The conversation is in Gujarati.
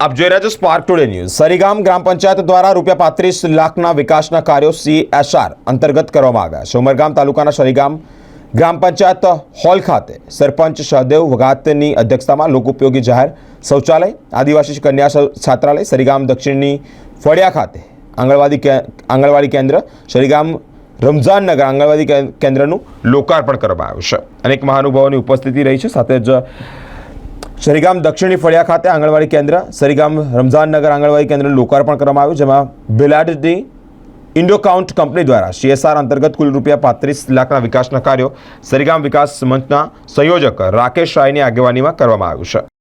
આપ જોઈ રહ્યા છો સ્પાર્ક ટુડે ન્યૂઝ સરીગામ ગ્રામ પંચાયત દ્વારા રૂપિયા પાંત્રીસ લાખના વિકાસના કાર્યો સીએસઆર અંતર્ગત કરવામાં આવ્યા છે. ઉમરગામ તાલુકાના સરીગામ ગ્રામ પંચાયત હોલ ખાતે સરપંચ સહદેવ વગાતની અધ્યક્ષતામાં લોકોપયોગી જાહેર શૌચાલય, આદિવાસી કન્યા છાત્રાલય, સરીગામ દક્ષિણની ફળિયા ખાતે આંગણવાડી આંગણવાડી કેન્દ્ર, સરીગામ રમઝાનનગર આંગણવાડી કે- કેન્દ્રનું લોકાર્પણ કરવામાં આવ્યું છે. અનેક મહાનુભાવોની ઉપસ્થિતિ રહી છે. સાથે જ સરીગામ દક્ષિણી ફળિયા ખાતે આંગણવાડી કેન્દ્ર, સરીગામ રમઝાનનગર આંગણવાડી કેન્દ્રનું લોકાર્પણ કરવામાં આવ્યું, જેમાં બિલાડની ઇન્ડોકાઉન્ટ કંપની દ્વારા સીએસઆર અંતર્ગત કુલ રૂપિયા પાંત્રીસ લાખના વિકાસના કાર્યો સરીગામ વિકાસ મંચના સંયોજક રાકેશ રાયની આગેવાનીમાં કરવામાં આવ્યું છે.